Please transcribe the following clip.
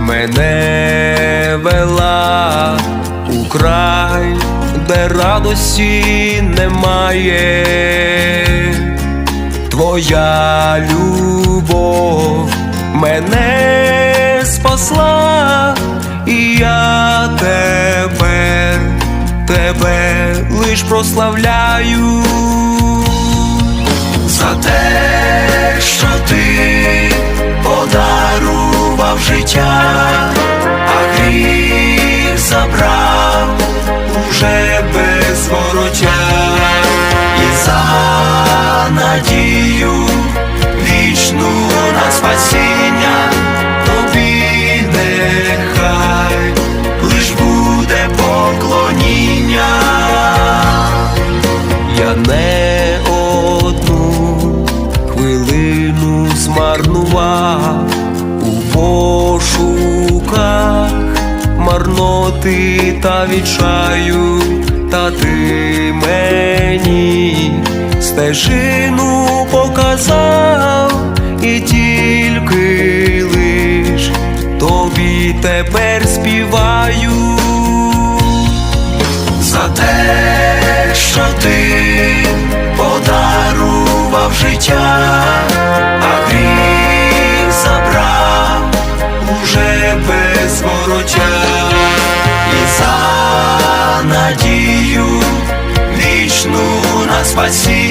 мене вела у край, де радості немає, твоя любов мене спасла, і я тебе, тебе лиш прославляю уже без і за надію вічну на спасіння тобі нехай лиш буде поклоніння. Я не одну хвилину змарнував марноти та відчаю, та ти мені стежину показав, і тільки лиш тобі тепер співаю. За те, що ти подарував життя, а гріх забрав уже без вороття надію вічну на спасіння